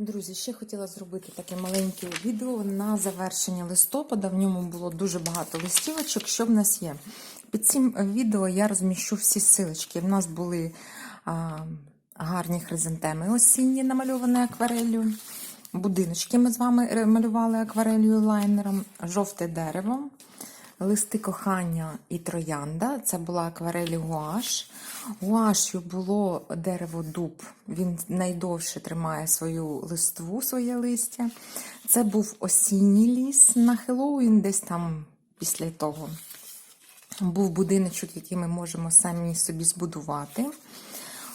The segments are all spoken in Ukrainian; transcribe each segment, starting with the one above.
Друзі, ще хотіла зробити таке маленьке відео на завершення листопада. В ньому було дуже багато листівочок. Що в нас є? Під цим відео я розміщу всі силочки. В нас були а, гарні хризантеми осінні, намальовані акварелью. Будиночки ми з вами малювали акварелью лайнером, жовте дерево, листи кохання і троянда. Це була акварелі гуаш. Гуашю було дерево дуб. Він найдовше тримає свою листву, своє листя. Це був осінній ліс на Хеллоуін, десь там після того. Був будиночок, який ми можемо самі собі збудувати.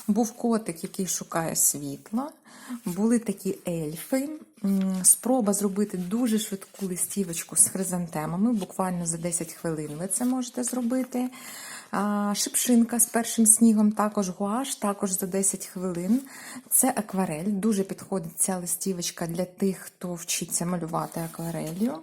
Був котик, який шукає світла. Були такі ельфи. Спроба зробити дуже швидку листівочку з хризантемами. Буквально за 10 хвилин ви це можете зробити. Шипшинка з першим снігом, також гуаш, також за 10 хвилин. Це акварель. Дуже підходить ця листівочка для тих, хто вчиться малювати акварелью.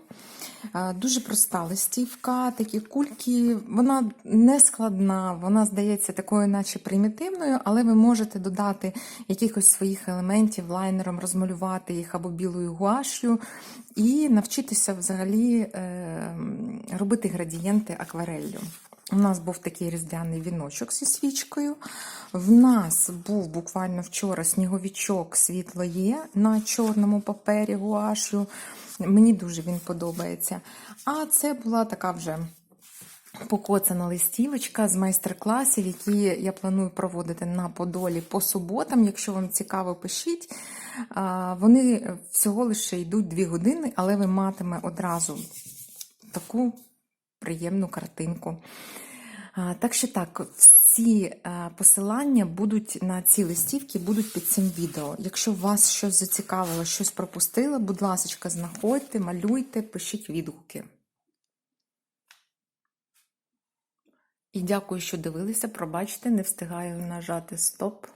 А, Дуже проста листівка, такі кульки. Вона не складна, вона здається такою, наче примітивною, але ви можете додати якихось своїх елементів лайнером, розмалювати їх або білою гуашю і навчитися взагалі е, робити градієнти аквареллю. У нас був такий різдвяний віночок зі свічкою. В нас був буквально вчора сніговичок світло є на чорному папері гуашю. Мені дуже він подобається. А це була така вже покоцана листівочка з майстер-класів, які я планую проводити на Подолі по суботам. Якщо вам цікаво, пишіть. Вони всього лише йдуть 2 години, але ви матиме одразу таку приємну картинку. Так що так, всі е, посилання будуть на ці листівки, будуть під цим відео. Якщо вас щось зацікавило, щось пропустили, будь ласка, знаходьте, малюйте, пишіть відгуки. І дякую, що дивилися. Пробачте, не встигаю нажати стоп.